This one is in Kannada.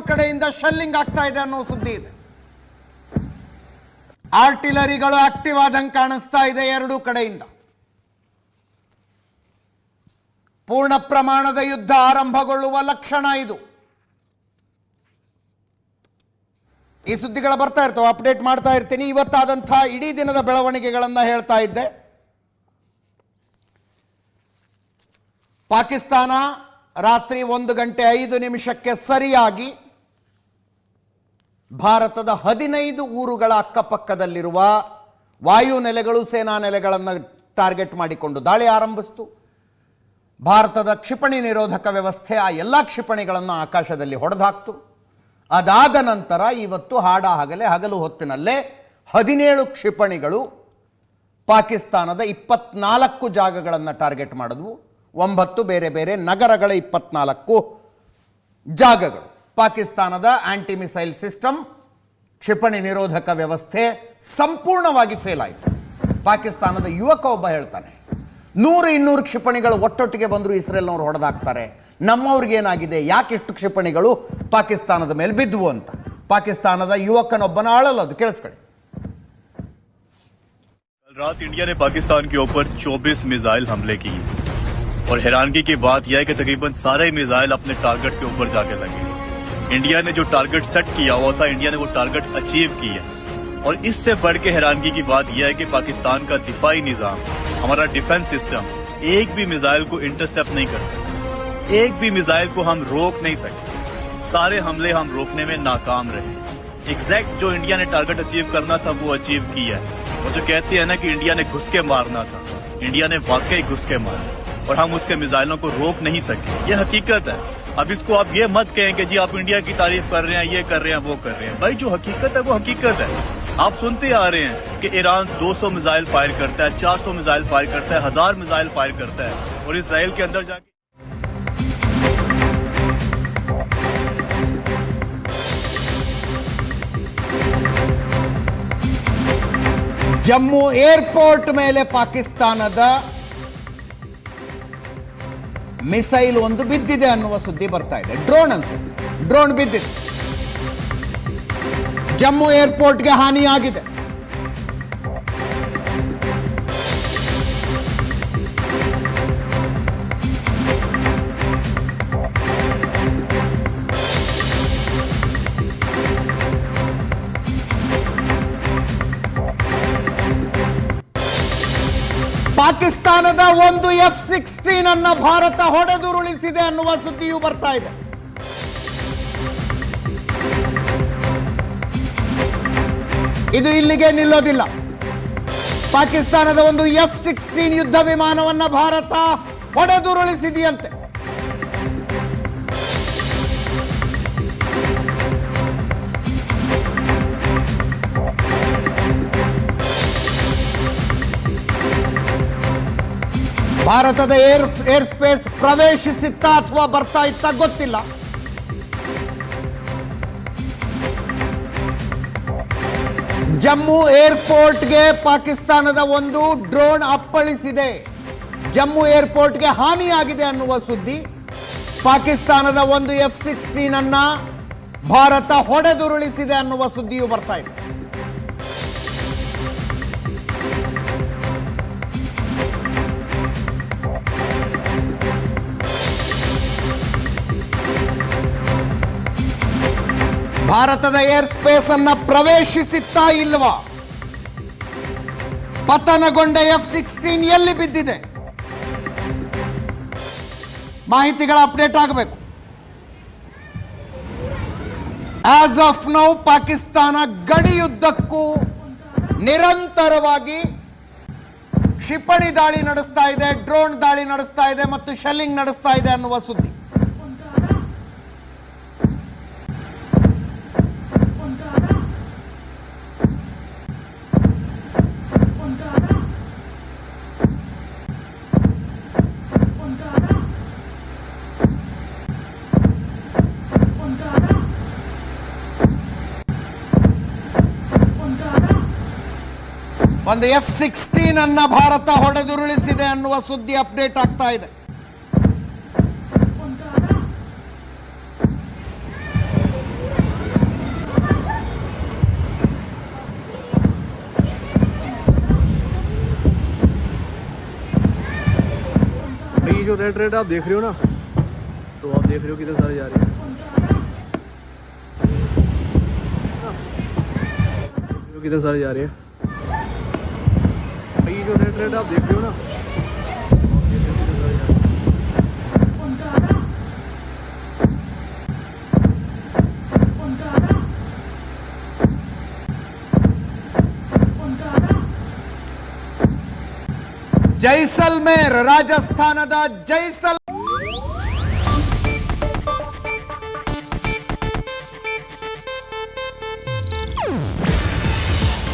ಕಡೆಯಿಂದ ಶೆಲ್ಲಿಂಗ್ ಆಗ್ತಾ ಇದೆ ಅನ್ನೋ ಸುದ್ದಿ ಇದೆ. ಆರ್ಟಿಲರಿಗಳು ಆಕ್ಟಿವ್ ಆದಂಗೆ ಕಾಣಿಸ್ತಾ ಇದೆ ಎರಡೂ ಕಡೆಯಿಂದ. ಪೂರ್ಣ ಪ್ರಮಾಣದ ಯುದ್ಧ ಆರಂಭಗೊಳ್ಳುವ ಲಕ್ಷಣ ಇದು. ಈ ಸುದ್ದಿಗಳು ಬರ್ತಾ ಇರ್ತವೆ ಅಪ್ಡೇಟ್ ಮಾಡ್ತಾ ಇರ್ತೀನಿ. ಇವತ್ತಾದಂಥ ಇಡೀ ದಿನದ ಬೆಳವಣಿಗೆಗಳನ್ನು ಹೇಳ್ತಾ ಇದ್ದೆ. ಪಾಕಿಸ್ತಾನ ರಾತ್ರಿ ಒಂದು ಗಂಟೆ ಐದು ನಿಮಿಷಕ್ಕೆ ಸರಿಯಾಗಿ ಭಾರತದ ಹದಿನೈದು ಊರುಗಳ ಅಕ್ಕಪಕ್ಕದಲ್ಲಿರುವ ವಾಯು ನೆಲೆಗಳು, ಸೇನಾ ನೆಲೆಗಳನ್ನು ಟಾರ್ಗೆಟ್ ಮಾಡಿಕೊಂಡು ದಾಳಿ ಆರಂಭಿಸಿತು. ಭಾರತದ ಕ್ಷಿಪಣಿ ನಿರೋಧಕ ವ್ಯವಸ್ಥೆ ಆ ಎಲ್ಲ ಕ್ಷಿಪಣಿಗಳನ್ನು ಆಕಾಶದಲ್ಲಿ ಹೊಡೆದಾಕ್ತು. ಅದಾದ ನಂತರ ಇವತ್ತು ಹಾಡ ಹಗಲೇ ಹಗಲು ಹೊತ್ತಿನಲ್ಲೇ ಹದಿನೇಳು ಕ್ಷಿಪಣಿಗಳು ಪಾಕಿಸ್ತಾನದ ಇಪ್ಪತ್ನಾಲ್ಕು ಜಾಗಗಳನ್ನು ಟಾರ್ಗೆಟ್ ಮಾಡಿದ್ವು. ಒಂಬತ್ತು ಬೇರೆ ಬೇರೆ ನಗರಗಳ ಇಪ್ಪತ್ನಾಲ್ಕು ಜಾಗಗಳು. ಪಾಕಿಸ್ತಾನದ ಆಂಟಿ ಮಿಸೈಲ್ ಸಿಸ್ಟಮ್ ಕ್ಷಿಪಣಿ ನಿರೋಧಕ ವ್ಯವಸ್ಥೆ ಸಂಪೂರ್ಣವಾಗಿ ಫೇಲ್ ಆಯಿತು ಪಾಕಿಸ್ತಾನದ ಯುವಕ ಒಬ್ಬ ಹೇಳ್ತಾನೆ ನೂರು ಇನ್ನೂರು ಕ್ಷಿಪಣಿಗಳು ಒಟ್ಟೊಟ್ಟಿಗೆ ಬಂದರೂ ಇಸ್ರೇಲ್ನವ್ರು ಹೊಡೆದಾಕ್ತಾರೆ ನಮ್ಮವ್ರಿಗೇನಾಗಿದೆ ಯಾಕೆ ಇಷ್ಟು ಕ್ಷಿಪಣಿಗಳು ಪಾಕಿಸ್ತಾನದ ಮೇಲೆ ಬಿದ್ದುವು ಅಂತ ಪಾಕಿಸ್ತಾನದ ಯುವಕನೊಬ್ಬನ ಆಳಲ್ಲದು ಕೇಳಿಸ್ಕೊಳ್ಳಿ कल रात इंडिया ने पाकिस्तान के ऊपर 24 मिसाइल हमले किए और हैरानगी की बात यह है कि तकरीबन सारे मिसाइल अपने टारगेट के ऊपर जाके लगे इंडिया ने जो टारगेट सेट किया हुआ था, इंडिया ने वो टारगेट अचीव किया और इससे बढ़ के हैरानगी की बात यह है कि पाकिस्तान का दिफाई निज़ाम, हमारा डिफेंस सिस्टम, एक भी मिसाइल को इंटरसेप्ट नहीं करता एक भी मिसाइल को हम रोक नहीं सकते। सारे हमले हम रोकने में नाकाम रहे। एग्जैक्ट जो इंडिया ने टारगेट अचीव करना था, वो अचीव किया है। और जो कहते हैं ना कि इंडिया ने घुस के मारना था, इंडिया ने वाकई घुस के मारा। और हम उसके मिसाइलों को रोक नहीं सके। ये हकीकत है। अब इसको आप ये मत कहें कि जी आप इंडिया की तारीफ कर रहे हैं ये कर रहे हैं वो कर रहे हैं भाई जो हकीकत है वो हकीकत है आप सुनते आ रहे हैं कि ईरान 200 मिसाइल फायर करता है 400 मिसाइल फायर करता है हजार मिसाइल फायर करता है और इसराइल के अंदर जाके ಜಮ್ಮು ಏರ್ಪೋರ್ಟ್ ಮೇಲೆ ಪಾಕಿಸ್ತಾನದ ಮಿಸೈಲ್ ಒಂದು ಬಿದ್ದಿದೆ ಅನ್ನುವ ಸುದ್ದಿ ಬರ್ತಾ ಇದೆ. ಡ್ರೋನ್ ಅನ್ಸುತ್ತೆ. ಡ್ರೋನ್ ಬಿದ್ದಿದೆ. ಜಮ್ಮು ಏರ್ಪೋರ್ಟ್ಗೆ ಹಾನಿಯಾಗಿದೆ. ಪಾಕಿಸ್ತಾನದ ಒಂದು ಎಫ್ ಸಿಕ್ಸ್ಟೀನ್ ಅನ್ನ ಭಾರತ ಹೊಡೆದುರುಳಿಸಿದೆ ಅನ್ನುವ ಸುದ್ದಿಯೂ ಬರ್ತಾ ಇದೆ. ಇದು ಇಲ್ಲಿಗೆ ನಿಲ್ಲೋದಿಲ್ಲ. ಪಾಕಿಸ್ತಾನದ ಒಂದು ಎಫ್ ಸಿಕ್ಸ್ಟೀನ್ ಯುದ್ಧ ವಿಮಾನವನ್ನ ಭಾರತ ಹೊಡೆದುರುಳಿಸಿದೆಯಂತೆ. ಭಾರತದ ಏರ್ ಏರ್ ಸ್ಪೇಸ್ ಪ್ರವೇಶಿಸಿತ್ತ ಅಥವಾ ಬರ್ತಾ ಇತ್ತ ಗೊತ್ತಿಲ್ಲ. ಜಮ್ಮು ಏರ್ಪೋರ್ಟ್ಗೆ ಪಾಕಿಸ್ತಾನದ ಒಂದು ಡ್ರೋನ್ ಅಪ್ಪಳಿಸಿದೆ. ಜಮ್ಮು ಏರ್ಪೋರ್ಟ್ಗೆ ಹಾನಿಯಾಗಿದೆ ಅನ್ನುವ ಸುದ್ದಿ. ಪಾಕಿಸ್ತಾನದ ಒಂದು ಎಫ್ ಸಿಕ್ಸ್ಟೀನ್ ಅನ್ನ ಭಾರತ ಹೊಡೆದುರುಳಿಸಿದೆ ಅನ್ನುವ ಸುದ್ದಿಯೂ ಬರ್ತಾ ಇದೆ. ಭಾರತದ ಏರ್ ಸ್ಪೇಸ್ ಅನ್ನ ಪ್ರವೇಶಿಸುತ್ತಾ ಇಲ್ವಾ? ಪತನಗೊಂಡ ಎಫ್ ಸಿಕ್ಸ್ಟೀನ್ ಎಲ್ಲಿ ಬಿದ್ದಿದೆ? ಮಾಹಿತಿಗಳ ಅಪ್ಡೇಟ್ ಆಗಬೇಕು. ಆಸ್ ಆಫ್ ನೌ ಪಾಕಿಸ್ತಾನ ಗಡಿಯುದ್ದಕ್ಕೂ ನಿರಂತರವಾಗಿ ಕ್ಷಿಪಣಿ ದಾಳಿ ನಡೆಸ್ತಾ ಇದೆ ಡ್ರೋನ್ ದಾಳಿ ನಡೆಸ್ತಾ ಇದೆ ಮತ್ತು ಶೆಲ್ಲಿಂಗ್ ನಡೆಸ್ತಾ ಇದೆ ಅನ್ನುವ ಸುದ್ದಿ. भारत ಎಫ್ ಸಿಕ್ಸ್ಟೀನ್ ಅನ್ನ ಭಾರತ जो रेड रेड आप देख रहे हो ना तो आप देख रहे हो किधर सारे जा रहे हैं। हाँ। किधर सारे जा रहे हैं। ये जो आप देख रहे हो ना। जैसलमेर राजस्थान रहे